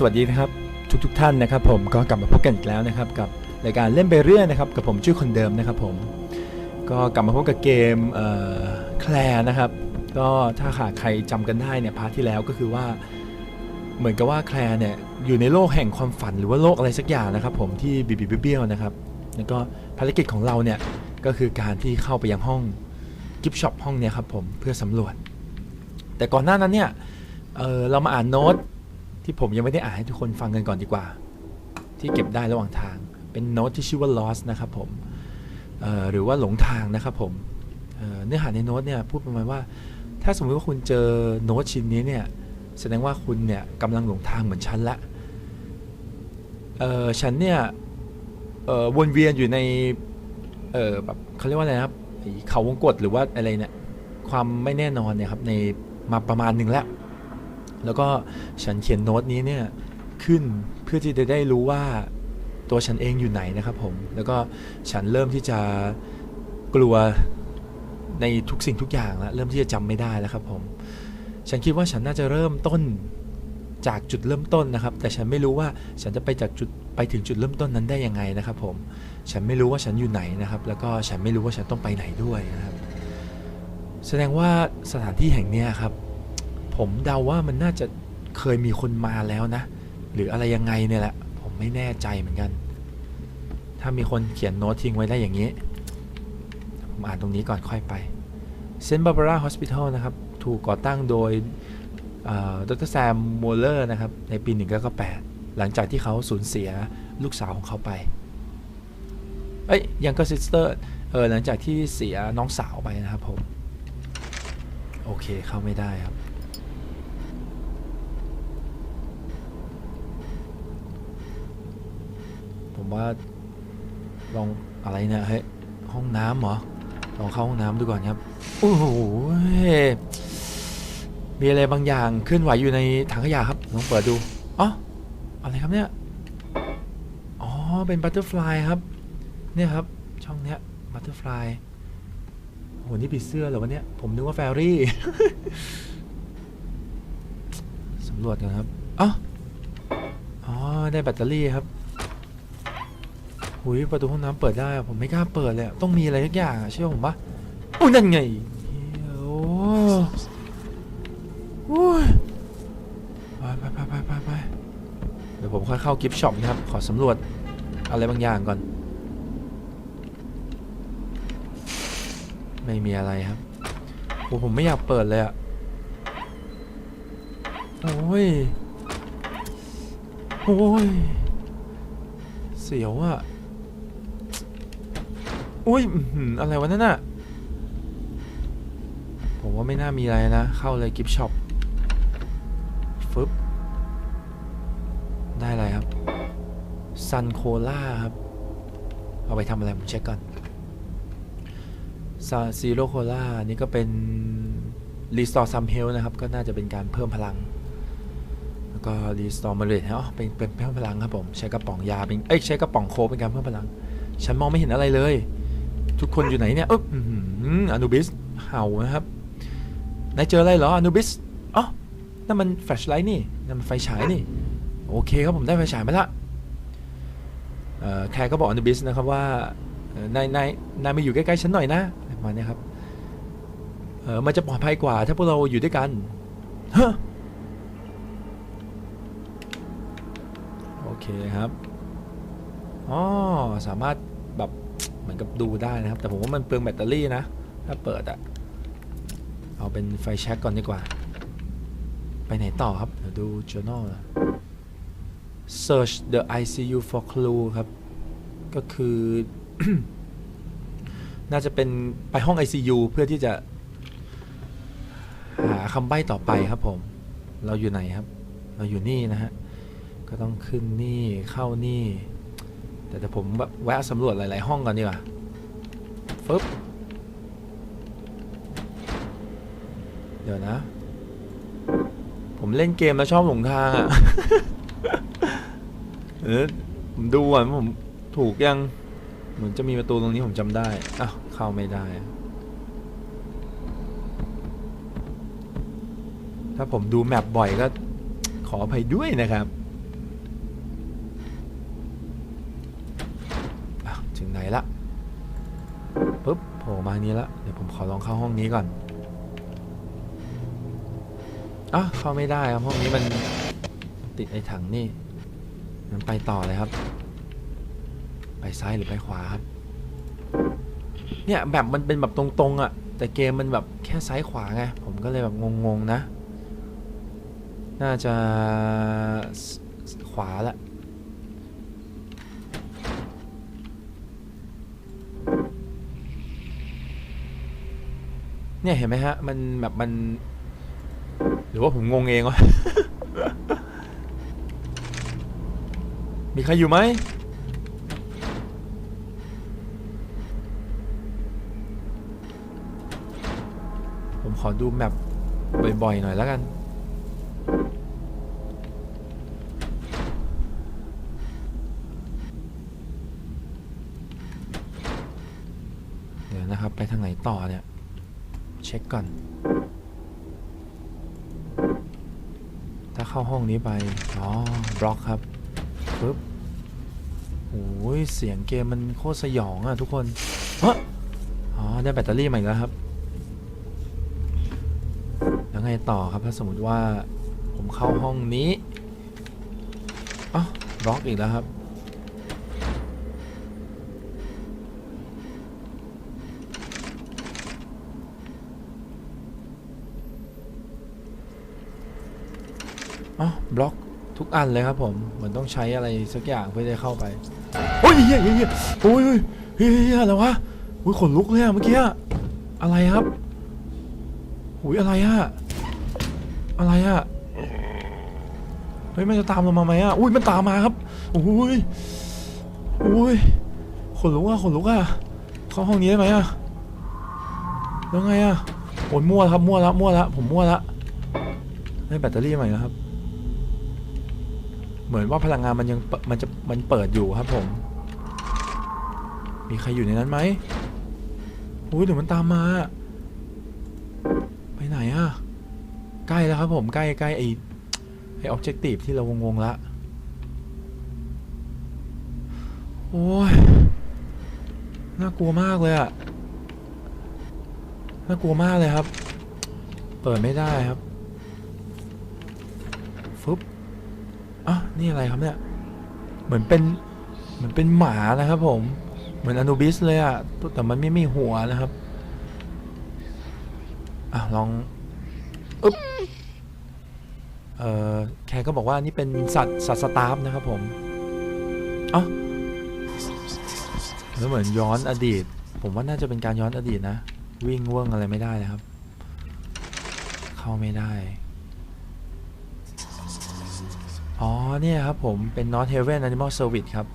สวัสดีนะครับทุกทท่านนะครับ ผมก็กลับมาพบกันอีกแล้วนะครับกับรายการเล่นไปเรื่อยนะครับกับผมชื่อคนเดิมนะครับผมก็กลับมาพบกับเกมแคลนะครับก็ถ้าหากใครจำกันได้เนี่ยพาร์ทที่แล้วก็คือว่าเหมือนกับว่าแคลเนี่ยอยู่ในโลกแห่งความฝันหรือว่าโลกอะไรสักอย่างนะครับ ผมที่บีบีเบี้ยวนะครับแล้วก็ภารกิจของเราเนี่ยก็คือการที่เข้าไปยังห้องกิฟช็อปห้องเนี่ยครับผมเพื่อสำรวจ แต่ก่อนหน้านั้นเนี่ยเเรามาอ่านโน้ต ที่ผมยังไม่ได้อ่านให้ทุกคนฟังกันก่อนดีกว่า ที่เก็บได้ระหว่างทาง เป็นโน้ตที่ชื่อว่า lost นะครับผมหรือว่าหลงทางนะครับผมเเนื้อหาในโน้ตเนี่ยพูดประมาณว่า ถ้าสมมติว่าคุณเจอโน้ตชิ้นนี้เนี่ยแสดงว่าคุณเนี่ยกำลังหลงทางเหมือนฉันละฉันเนี่ยวนเวียนอยู่ในแบบเขาเรียกว่าอะไรครับเขาวงกตหรือว่าอะไรเนี่ยความไม่แน่นอนเนี่ยครับในมาประมาณหนึ่งแล้ว แล้วก็ฉันเขียนโน้ตนี้เนี่ยขึ้นเพื่อที่จะได้รู้ว่าตัวฉันเองอยู่ไหนนะครับผม แล้วก็ฉันเริ่มที่จะกลัวในทุกสิ่งทุกอย่างแล้วเริ่มที่จะจำไม่ได้แล้วครับผม ฉันคิดว่าฉันน่าจะเริ่มต้นจากจุดเริ่มต้นนะครับ แต่ฉันไม่รู้ว่าฉันจะไปจากจุดไปถึงจุดเริ่มต้นนั้นได้ยังไงนะครับ ผม ฉันไม่รู้ว่าฉันอยู่ไหนนะครับ แล้วก็ฉันไม่รู้ว่าฉันต้องไปไหนด้วยนะครับ แสดงว่าสถานที่แห่งนี้ครับ ผมเดาว่ามันน่าจะเคยมีคนมาแล้วนะ หรืออะไรยังไงเนี่ยแหละ ผมไม่แน่ใจเหมือนกัน ถ้ามีคนเขียนโน้ตทิ้งไว้ได้อย่างนี้ ผมอ่านตรงนี้ก่อนค่อยไปเซนต์บาบาร่าฮอสพิทอลนะครับ ถูกก่อตั้งโดยดรแซมโมเลอร์นะครับ ในปี 1998 หลังจากที่เขาสูญเสียลูกสาวของเขาไป เอ้ย ยังก็ซิสเตอร์เออหลังจากที่เสียน้องสาวไปนะครับผม โอเคเข้าไม่ได้ครับ ผม ว่า ลองอะไรเนี่ยเฮ้ยห้องน้ำเหรอลองเข้าห้องน้ำดูก่อนครับโอ้โหมีอะไรบางอย่างเคลื่อนไหวอยู่ในถังขยะครับลองเปิดดูอ๋ออะไรครับเนี่ยอ๋อเป็นบัตเตอร์ฟลายครับเนี่ยครับช่องเนี้ยบัตเตอร์ฟลายโหนี่ผีเสื้อเหรอวะเนี่ยผมนึกว่าแฟรี่สำรวจกันครับอ๋ออ๋อได้แบตเตอรี่ครับ หุยประตูห้องน้ำเปิดได้ผมไม่กล้าเปิดเลยต้องมีอะไรสักอย่างเชื่อผมปะอุ้ยนั่นไงโอ้โยไปไปไปไปไปไปเดี๋ยวผมค่อยเข้ากิฟช็อปนะครับ ขอสำรวจอะไรบางอย่างก่อน ไม่มีอะไรครับโอ้ผมไม่อยากเปิดเลยอะโอ้ยโอ้ยเสียวอะ อุ้ยอะไรวะนั่นน่ะ ผมว่าไม่น่ามีอะไรนะ เข้าเลยกิฟช็อปฟึบ ได้อะไรครับ ซันโคล่าครับ เอาไปทำอะไร ผมเช็คก่อนซาซีโรโคล่านี่ก็เป็นรีสตอร์ซัมเฮลนะครับ ก็น่าจะเป็นการเพิ่มพลัง แล้วก็รีสตอร์มาเลตอ๋อเป็นเป็นเพิ่มพลังครับผม ใช้กระป๋องยาเป็น เอ้ย ใช้กระป๋องโคเป็นการเพิ่มพลัง ฉันมองไม่เห็นอะไรเลย ทุกคนอยู่ไหนเนี่ยเอออนูบิสเห่านะครับนายเจออะไรเหรออนูบิสอ๋อนั่นมันแฟลชไลท์นี่นั่นมันไฟฉายนี่ โอเคครับผมได้ไฟฉายมาละแคร์ก็บอกอนูบิสนะครับว่านายนายนายมาอยู่ใกล้ๆฉันหน่อยนะมาเนี้ยครับเออมันจะปลอดภัยกว่าถ้าพวกเราอยู่ด้วยกันฮะโอเคครับอ๋อสามารถแบบ เหมือนกับดูได้นะครับ แต่ผมว่ามันเปลืองแบตเตอรี่นะ ถ้าเปิดอะเอาเป็นไฟแช็กก่อนดีกว่า ไปไหนต่อครับ เดี๋ยวดู journal นะ search the ICU for clue ครับ ก็คือ น่าจะเป็นไปห้อง ICU เพื่อที่จะ หาคำใบ้ต่อไปครับผม เราอยู่ไหนครับ เราอยู่นี่นะฮะ ก็ต้องขึ้นนี่เข้านี่ แต่แต่ผมแบบแวะสำรวจหลาย ๆ ห้องก่อนดีกว่าฟึบเดี๋ยวนะ ผมเล่นเกมแล้วชอบหลงทางอะเออผมดูก่อนว่าผมถูกยัง เหมือนจะมีประตูตรงนี้ผมจำได้อ้าวเข้าไม่ได้ ถ้าผมดูแมปบ่อยก็ขออภัยด้วยนะครับ ถึง ไหนละปุ๊บโผล่มานี้ละเดี๋ยวผมขอลองเข้าห้องนี้ก่อนอะเข้าไม่ได้ครับห้องนี้มันติดไอ้ถังนี่งั้นไปต่อเลยครับ ไปซ้ายหรือไปขวาครับ เนี่ยแบบมันเป็นแบบตรงๆอะ่ะ แต่เกมมันแบบแค่ซ้ายขวาไงผมก็เลยแบบงงๆนะ น่าจะขวาละ เนี่ยเห็นไหมฮะ มันแบบมัน หรือว่าผมงงเองวะ มีใครอยู่ไหม ผมขอดูแมปบ่อยๆหน่อยแล้วกัน เดี๋ยวนะครับ ไปทางไหนต่อเนี่ย เช็ค ก่อน ถ้าเข้าห้องนี้ไป อ๋อบล็อกครับปึ๊บโอ้ยเสียงเกมมันโคตรสยองอะทุกคนฮะอ๋อ ได้แบตเตอรี่ใหม่แล้วครับ แล้วไงต่อครับถ้าสมมติว่าผมเข้าห้องนี้อ๋อบล็อกอีกแล้วครับ อ๋อบล็อกทุกอันเลยครับผมเหมือนต้องใช้อะไรสักอย่างเพื่อจะเข้าไปโอ้ยเฮียเฮียเฮียโอ้ยเฮียเฮียอะไรวะอุ้ยขนลุกเลยอะเมื่อกี้อะไรครับอุ้ยอะไรอะอะไรอะเฮ้ยมันจะตามเรามาไหมอะอุ้ยมันตามมาครับอุ้ยอุ้ยขนลุกอะขนลุกอะเข้าห้องนี้ได้ไหมอะแล้วไงอะโอ้ยมั่วแล้วครับมั่วแล้วมั่วแล้วผมมั่วแล้วได้แบตเตอรี่ใหม่แล้วครับ เหมือนว่าพลังงานมันยังมันจะมันเปิดอยู่ครับผม มีใครอยู่ในนั้นไหมอุ้ยเดี๋ยวมันตามมา ไปไหนอะใกล้แล้วครับผมใกล้ใกล้ไอไอออบเจกตีฟที่เรางงๆละโอ้ยน่ากลัวมากเลยอะน่ากลัวมากเลยครับ เปิดไม่ได้ครับฟึบ อะ นี่อะไรครับเนี่ย เหมือนเป็นเหมือนเป็นหมานะครับผม เหมือนอนูบิสเลยอะแต่มันไม่มีหัวนะครับ อะลองอึ๊บเอ่อแคร์ก็บอกว่านี่เป็นสัตว์สัตว์สตาร์ฟนะครับผมอ้าแล้วเหมือนย้อนอดีต ผมว่าน่าจะเป็นการย้อนอดีตนะ วิ่งว่องอะไรไม่ได้นะครับ เข้าไม่ได้ อ๋อเนี่ยครับผมเป็น North Haven Animal Service ครับ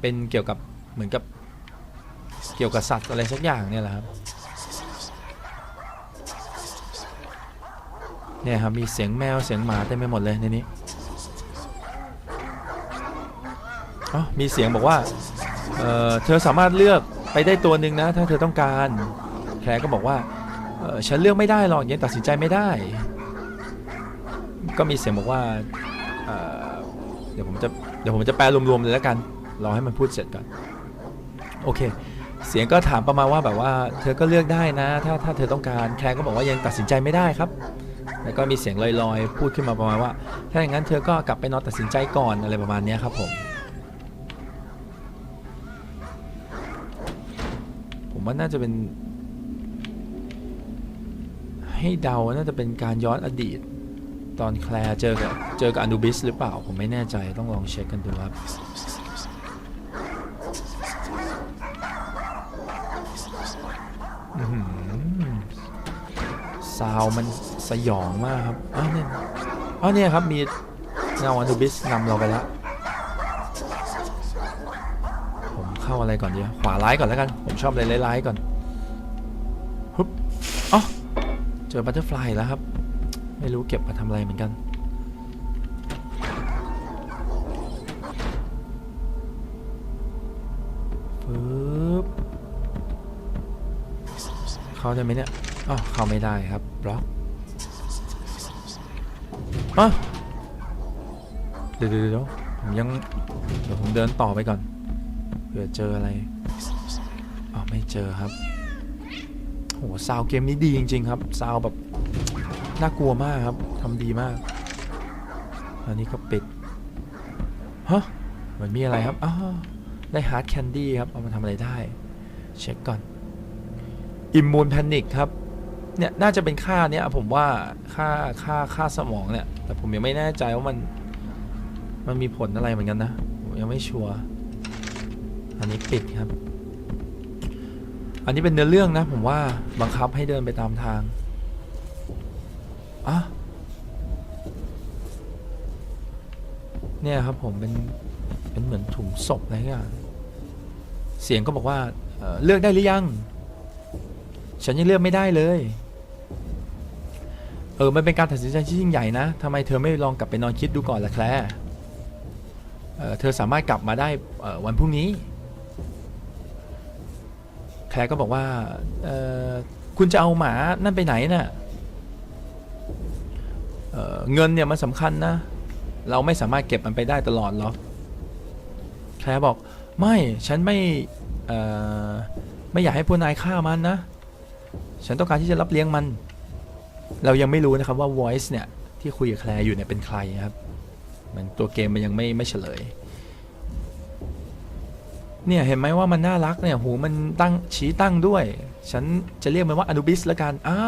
เป็นเกี่ยวกับเหมือนกับเกี่ยวกับสัตว์อะไรสักอย่างเนี่ยแหละครับเนี่ยครับมีเสียงแมวเสียงหมาเต็มไปหมดเลยในนี้อ๋อมีเสียงบอกว่าเออเธอสามารถเลือกไปได้ตัวหนึ่งนะ ถ้าเธอต้องการแคลร์ก็บอกว่าเออฉันเลือกไม่ได้หรอกยังตัดสินใจไม่ได้ ก็มีเสียงบอกว่าเอ่อ ดี๋ยวผมจะเดี๋ยวผมจะแปลรวมๆเลยแล้วกันรอให้มันพูดเสร็จก่อนโอเค เสียงก็ถามประมาณว่าแบบว่า เธอก็เลือกได้นะ ถ้าถ้าเธอต้องการแคร์ก็บอกว่ายังตัดสินใจไม่ได้ครับ แล้วก็มีเสียงลอยๆ พูดขึ้นมาประมาณว่า ถ้าอย่างนั้นเธอก็กลับไปนอนตัดสินใจก่อนอะไรประมาณนี้ครับผมผมว่าน่าจะเป็น ให้เดาน่าจะเป็นการย้อนอดีต ตอนแคลร์เจอกับเจอกับอนูบิสหรือเปล่า ผมไม่แน่ใจต้องลองเช็คกันดูครับซาวด์มันสยองมากครับอ้าวเนี่ยอ้าวเนี่ยครับมีเงาอนูบิสนำเราไปแล้ว ผมเข้าอะไรก่อนดีขวาร้ายก่อนแล้วกัน ผมชอบอะไรร้ายๆก่อนฮึบอ๋อเจอบัตเตอร์ฟลายแล้วครับ ไม่รู้เก็บมาทำอะไรเหมือนกันปึ๊บเข้าได้ไหมเนี่ยอ๋อเข้าไม่ได้ครับบล็อกอะเดี๋ยวเดี๋ยวผมยัง เดี๋ยวผมเดินต่อไปก่อน เผื่อเจออะไรอ๋อไม่เจอครับโหซาวเกมนี้ดีจริง ๆ ครับ ซาวแบบ น่ากลัวมากครับทำดีมาก อันนี้ก็ปิดฮะเหมือนมีอะไรครับอ้าวได้ฮาร์ดแคนดี้ครับ เอามาทำอะไรได้ เช็คก่อนอิมมูนแพนิคครับ เนี่ยน่าจะเป็นค่าเนี้ยผมว่าค่าค่าค่าสมองเนี่ย แต่ผมยังไม่แน่ใจว่ามัน มันมีผลอะไรเหมือนกันนะ ผมยังไม่ชัวร์อันนี้ปิดครับ อันนี้เป็นเนื้อเรื่องนะ ผมว่าบังคับให้เดินไปตามทาง อะเนี่ยครับผมเป็นเป็นเหมือนถุงศพอะไรอย่างเสียงก็บอกว่าเเลือกได้หรือยัง ฉันยังเลือกไม่ได้เลย เออมันเป็นการตัดสินใจที่ยิ่งใหญ่นะทำไมเธอไม่ลองกลับไปนอนคิดดูก่อนล่ะแคลร์เเธอสามารถกลับมาได้วันพรุ่งนี้ แคลร์ก็บอกว่าคุณจะเอาหมานั่นไปไหนน่ะเอ่อ เงินเนี่ยมันสำคัญนะ เราไม่สามารถเก็บมันไปได้ตลอดหรอกแคลร์บอกไม่ฉันไม่ไม่อยากให้พวกนายฆ่ามันนะ ฉันต้องการที่จะรับเลี้ยงมัน เรายังไม่รู้นะครับว่า voice เนี่ยที่คุยกับแคลร์อยู่เนี่ยเป็นใครครับ มันตัวเกมมันยังไม่ไม่เฉลย เนี่ยเห็นไหมว่ามันน่ารักเนี่ยหูมันตั้งชี้ตั้งด้วย ฉันจะเรียกมันว่าอนุบิสละกัน อ่า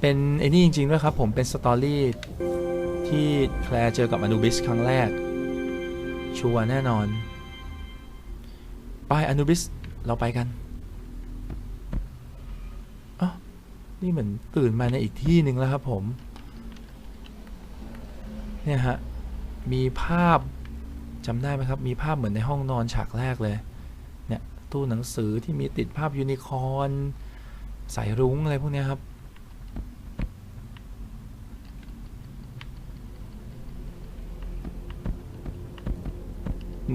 เป็นไอ้นี่จริงๆด้วยครับผมเป็นสตอรี่ที่แคลร์เจอกับอนุบิสครั้งแรก ชัวร์แน่นอน ไปอนุบิสเราไปกันนี่เหมือนตื่นมาในอีกที่หนึ่งแล้วครับผม เนี่ยฮะ มีภาพจำได้ไหมครับ มีภาพเหมือนในห้องนอนฉากแรกเลย เนี่ย ตู้หนังสือที่มีติดภาพยูนิคอร์นสายรุ้งอะไรพวกนี้ครับ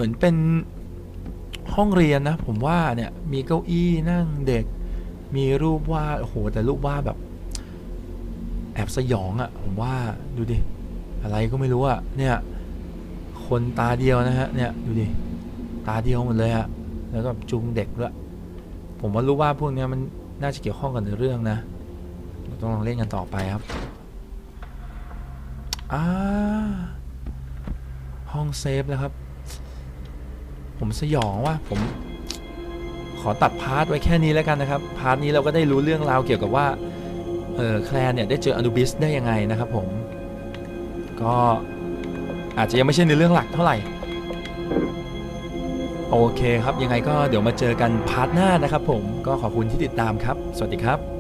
มือนเป็นห้องเรียนนะ ผมว่าเนี่ยมีเก้าอี้นั่งเด็ก มีรูปวาดโอ้โหแต่รูปวาดแบบ แอบสยองอะ่ะ ผมว่าดูดิ อะไรก็ไม่รู้อะ่ะเนี่ยคนตาเดียวนะฮะเนี่ยดูดิตาเดียวหมดเลยอะแล้วก็จูงเด็กด้วยผมว่ารูปวาดพวกเนี้ยมันน่าจะเกี่ยวข้องกับในเรื่องนะเราต้องลองเล่นกันต่อไปครับอ่าห้องเซฟแล้วครับ ผมสยองว่ะผมขอตัดพาร์ทไว้แค่นี้แล้วกันนะครับ พาร์ทนี้เราก็ได้รู้เรื่องราวเกี่ยวกับว่าเออแคลร์เนี่ยได้เจออนูบิสได้ยังไงนะครับผม ก็อาจจะยังไม่ใช่ในเรื่องหลักเท่าไหร่ โอเคครับยังไงก็เดี๋ยวมาเจอกันพาร์ทหน้านะครับผมก็ขอบคุณที่ติดตามครับ สวัสดีครับ